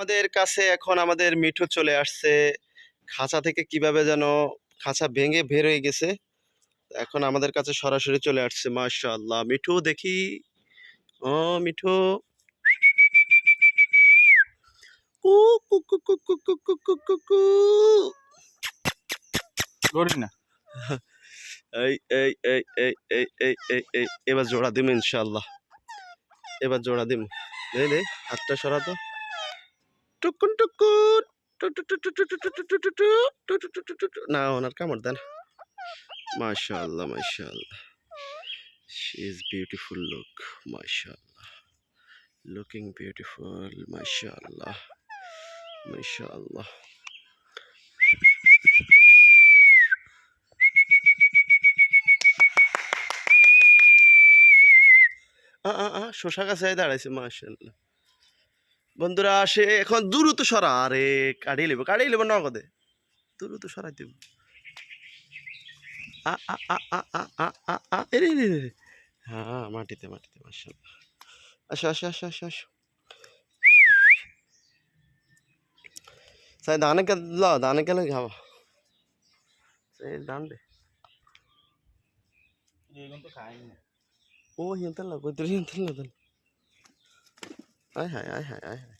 আমাদের কাছে এখন আমাদের মিঠু চলে আসছে। খাঁচা থেকে কীভাবে যেন খাঁচা ভেঙে বের হয়ে গেছে। এখন আমাদের কাছে সরাসরি চলে আসছে মাশাল্লাহ মিঠু দেখি। ও মিঠু। এবার জোড়া দিম ইনশাল্লাহ এবার জোড়া দিম। হাতটা সরাতো। টুকুন টুকুন না ওনার কামড় দেন মাশাল্লাহ মাশাল্লাহ শি ইজ বিউটিফুল লুক মাশাল্লাহ লুকিং বিউটিফুল মাশাল্লাহ মাশাল্লাহ আ আ শশা গাছে দাঁড়াইছে মাশাল্লাহ বন্ধুরা আসে এখন দ্রুত সরা। আরে কাটিয়ে লিব কাটিয়ে লিব নগদে। দ্রুত সরাই দিব। আ আ আ আ আ আ আ আ এরে রে রে রে। হ্যাঁ মাটিতে মাটিতে মাশাআল্লাহ। আসো আসো আসো আসো আসো। সাই দানে কে ল দানে কে খাওয়া সাই দান দে। ও হিন্তাল না কই তোর হিন্তাল না আয় হায় আয় হায় আয় হায়।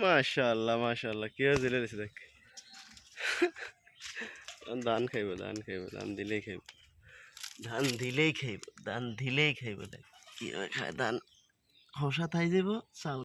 ঝুলন মাশাল্লাহ কেউ দিলে দিছে দেখ। ধান খাইব ধান খাইব, ধান দিলেই খাইব। ধান দিলেই খাইব, ধান দিলেই খাইব দেখ। কি খায়? ধান হসা থাই যাব চাউল